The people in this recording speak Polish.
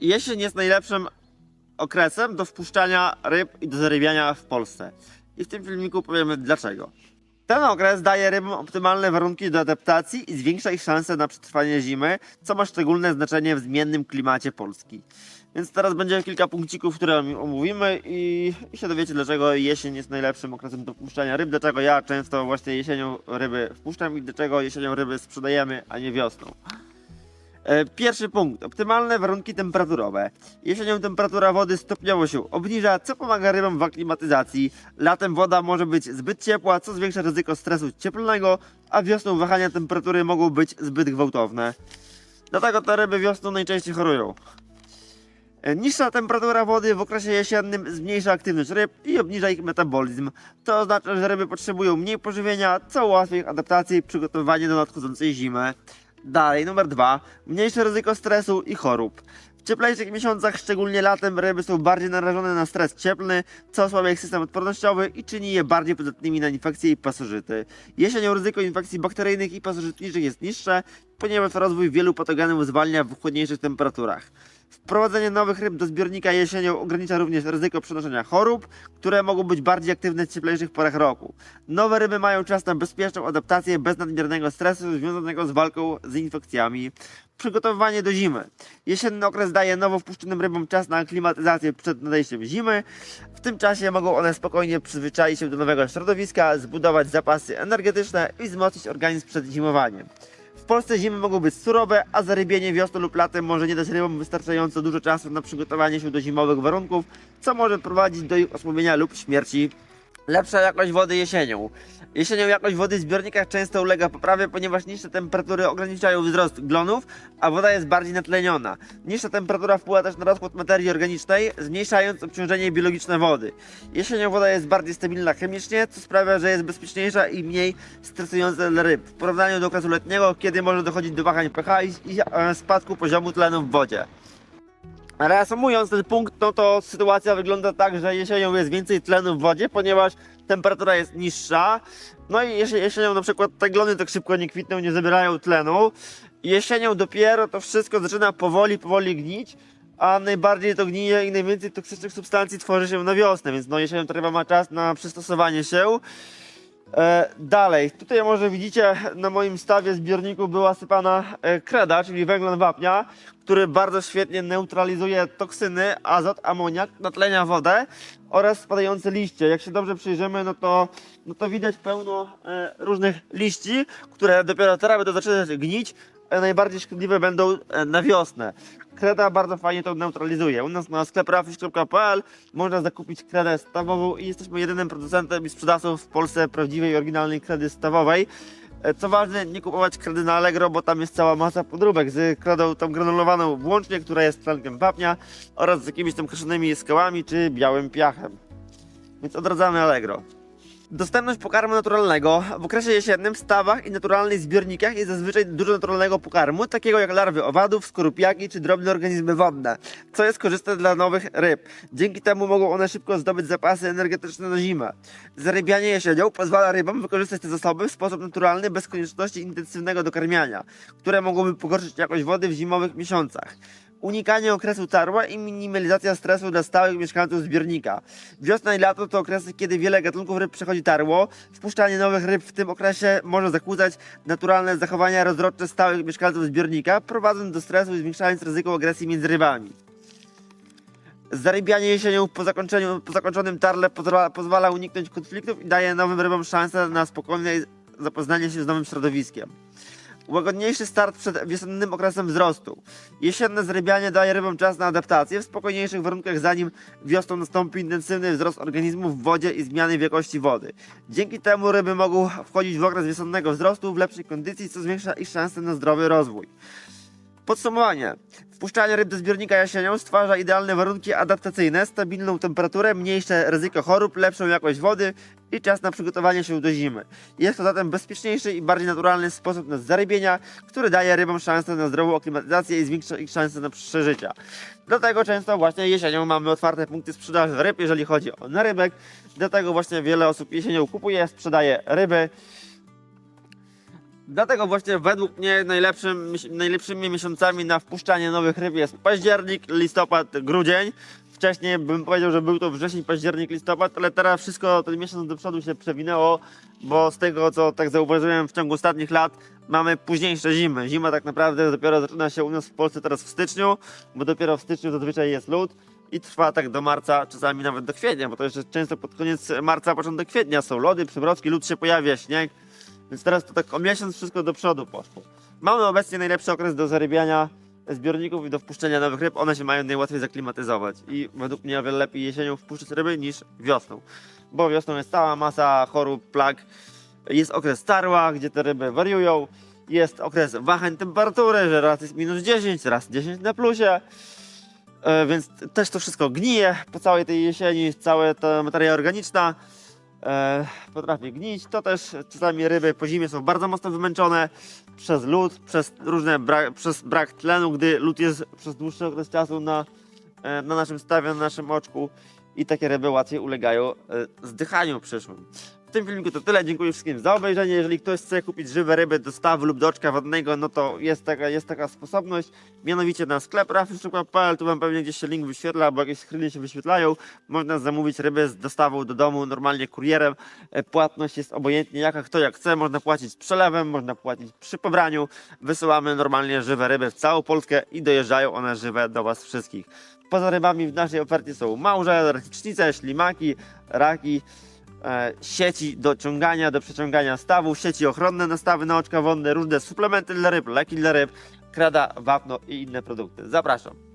Jesień jest najlepszym okresem do wpuszczania ryb i do zarybiania w Polsce. I w tym filmiku powiemy dlaczego. Ten okres daje rybom optymalne warunki do adaptacji i zwiększa ich szanse na przetrwanie zimy, co ma szczególne znaczenie w zmiennym klimacie Polski. Więc teraz będzie kilka punkcików, które omówimy i, się dowiecie, dlaczego jesień jest najlepszym okresem do wpuszczania ryb, dlaczego ja często właśnie jesienią ryby wpuszczam i dlaczego jesienią ryby sprzedajemy, a nie wiosną. E, Pierwszy punkt. Optymalne warunki temperaturowe. Jesienią temperatura wody stopniowo się obniża, co pomaga rybom w aklimatyzacji. Latem woda może być zbyt ciepła, co zwiększa ryzyko stresu cieplnego, a wiosną wahania temperatury mogą być zbyt gwałtowne. Dlatego te ryby wiosną najczęściej chorują. E, Niższa temperatura wody w okresie jesiennym zmniejsza aktywność ryb i obniża ich metabolizm. To oznacza, że ryby potrzebują mniej pożywienia, co ułatwia ich adaptację i przygotowanie do nadchodzącej zimy. Dalej, numer dwa. Mniejsze ryzyko stresu i chorób. W cieplejszych miesiącach, szczególnie latem, ryby są bardziej narażone na stres cieplny, co osłabia ich system odpornościowy i czyni je bardziej podatnymi na infekcje i pasożyty. Jesienią ryzyko infekcji bakteryjnych i pasożytniczych jest niższe, ponieważ rozwój wielu patogenów zwalnia w chłodniejszych temperaturach. Wprowadzenie nowych ryb do zbiornika jesienią ogranicza również ryzyko przenoszenia chorób, które mogą być bardziej aktywne w cieplejszych porach roku. Nowe ryby mają czas na bezpieczną adaptację bez nadmiernego stresu związanego z walką z infekcjami. Przygotowywanie do zimy. Jesienny okres daje nowo wpuszczonym rybom czas na aklimatyzację przed nadejściem zimy. W tym czasie mogą one spokojnie przyzwyczaić się do nowego środowiska, zbudować zapasy energetyczne i wzmocnić organizm przed zimowaniem. Polsce zimy mogą być surowe, a zarybienie wiosną lub latem może nie dać rybom wystarczająco dużo czasu na przygotowanie się do zimowych warunków, co może prowadzić do ich osłabienia lub śmierci. Lepsza jakość wody jesienią. Jesienią jakość wody w zbiornikach często ulega poprawie, ponieważ niższe temperatury ograniczają wzrost glonów, a woda jest bardziej natleniona. Niższa temperatura wpływa też na rozkład materii organicznej, zmniejszając obciążenie biologiczne wody. Jesienią woda jest bardziej stabilna chemicznie, co sprawia, że jest bezpieczniejsza i mniej stresująca dla ryb, w porównaniu do okresu letniego, kiedy może dochodzić do wahań pH i, e, spadku poziomu tlenu w wodzie. Reasumując ten punkt, no to sytuacja wygląda tak, że jesienią jest więcej tlenu w wodzie, ponieważ temperatura jest niższa. No i jesie- jesienią na przykład te glony tak szybko nie kwitną, nie zabierają tlenu. Jesienią dopiero to wszystko zaczyna powoli, powoli gnić, a najbardziej to gnije i najwięcej toksycznych substancji tworzy się na wiosnę, więc no jesienią to ryba ma czas na przystosowanie się. E, dalej, tutaj może widzicie na moim stawie zbiorniku była sypana e, kreda, czyli węglon wapnia, który bardzo świetnie neutralizuje toksyny, azot, amoniak, natlenia wodę oraz spadające liście. Jak się dobrze przyjrzymy, no to, no to widać pełno e, różnych liści, które dopiero teraz będą zaczynać gnić, najbardziej szkodliwe będą na wiosnę. Kreda bardzo fajnie to neutralizuje. U nas na skleprafish.pl można zakupić kredę stawową i jesteśmy jedynym producentem i sprzedawcą w Polsce prawdziwej, oryginalnej kredy stawowej. E, Co ważne, nie kupować kredy na Allegro, bo tam jest cała masa podróbek z kredą tą granulowaną włącznie, która jest tlenkiem wapnia oraz z jakimiś tam kraszonymi skałami czy białym piachem. Więc odradzamy Allegro. Dostępność pokarmu naturalnego w okresie jesiennym w stawach i naturalnych zbiornikach jest zazwyczaj dużo naturalnego pokarmu, takiego jak larwy owadów, skorupiaki czy drobne organizmy wodne, co jest korzystne dla nowych ryb. Dzięki temu mogą one szybko zdobyć zapasy energetyczne na zimę. Zarybianie jesienią pozwala rybom wykorzystać te zasoby w sposób naturalny, bez konieczności intensywnego dokarmiania, które mogłyby pogorszyć jakość wody w zimowych miesiącach unikanie okresu tarła i minimalizacja stresu dla stałych mieszkańców zbiornika. Wiosna i lato to okresy, kiedy wiele gatunków ryb przechodzi tarło. Wpuszczanie nowych ryb w tym okresie może zakłócać naturalne zachowania rozrodcze stałych mieszkańców zbiornika, prowadząc do stresu i zwiększając ryzyko agresji między rybami. Zarybianie jesienią po, zakończeniu, po zakończonym tarle pozwala, pozwala uniknąć konfliktów i daje nowym rybom szansę na spokojne zapoznanie się z nowym środowiskiem. Łagodniejszy start przed wiosennym okresem wzrostu. Jesienne zrybianie daje rybom czas na adaptację w spokojniejszych warunkach, zanim wiosną nastąpi intensywny wzrost organizmu w wodzie i zmiany w jakości wody. Dzięki temu ryby mogą wchodzić w okres wiosennego wzrostu w lepszej kondycji, co zwiększa ich szanse na zdrowy rozwój. Podsumowanie. Wpuszczanie ryb do zbiornika jesienią stwarza idealne warunki adaptacyjne, stabilną temperaturę, mniejsze ryzyko chorób, lepszą jakość wody i czas na przygotowanie się do zimy. Jest to zatem bezpieczniejszy i bardziej naturalny sposób na zarybienia, który daje rybom szansę na zdrową aklimatyzację i zwiększa ich szanse na przeżycia. Dlatego często właśnie jesienią mamy otwarte punkty sprzedaży ryb, jeżeli chodzi o narybek. Dlatego właśnie wiele osób jesienią kupuje, sprzedaje ryby. Dlatego właśnie według mnie najlepszym, najlepszymi miesiącami na wpuszczanie nowych ryb jest październik, listopad, grudzień. Wcześniej bym powiedział, że był to wrzesień, październik, listopad, ale teraz wszystko ten miesiąc do przodu się przewinęło, bo z tego co tak zauważyłem w ciągu ostatnich lat mamy późniejsze zimy. Zima tak naprawdę dopiero zaczyna się u nas w Polsce teraz w styczniu, bo dopiero w styczniu zazwyczaj jest lód i trwa tak do marca, czasami nawet do kwietnia, bo to jeszcze często pod koniec marca, początek kwietnia są lody, przymrozki, lód się pojawia, śnieg, więc teraz to tak o miesiąc wszystko do przodu poszło. Mamy obecnie najlepszy okres do zarybiania zbiorników i do wpuszczenia nowych ryb. One się mają najłatwiej zaklimatyzować i według mnie o wiele lepiej jesienią wpuszczać ryby niż wiosną. Bo wiosną jest cała masa chorób, plag. Jest okres starła, gdzie te ryby wariują. Jest okres wahań temperatury, że raz jest minus 10, raz 10 na plusie. E, więc też to wszystko gnije po całej tej jesieni, cała ta materia organiczna e, potrafi gnić. To też czasami ryby po zimie są bardzo mocno wymęczone przez lód, przez różne bra- przez brak tlenu, gdy lód jest przez dłuższy okres czasu na, e, na naszym stawie, na naszym oczku i takie ryby łatwiej ulegają e, zdychaniu przyszłym. W tym filmiku to tyle. Dziękuję wszystkim za obejrzenie. Jeżeli ktoś chce kupić żywe ryby do stawu lub do oczka wodnego, no to jest taka, jest taka sposobność. Mianowicie na sklep rafyszczuk.pl, tu wam pewnie gdzieś się link wyświetla, albo jakieś screeny się wyświetlają. Można zamówić ryby z dostawą do domu normalnie kurierem. E, Płatność jest obojętnie jaka, kto jak chce. Można płacić przelewem, można płacić przy pobraniu. Wysyłamy normalnie żywe ryby w całą Polskę i dojeżdżają one żywe do was wszystkich. Poza rybami w naszej ofercie są małże, rakicznice, ślimaki, raki, sieci do ciągania, do przeciągania stawów, sieci ochronne na stawy na oczka wodne, różne suplementy dla ryb, leki dla ryb, krada, wapno i inne produkty. Zapraszam.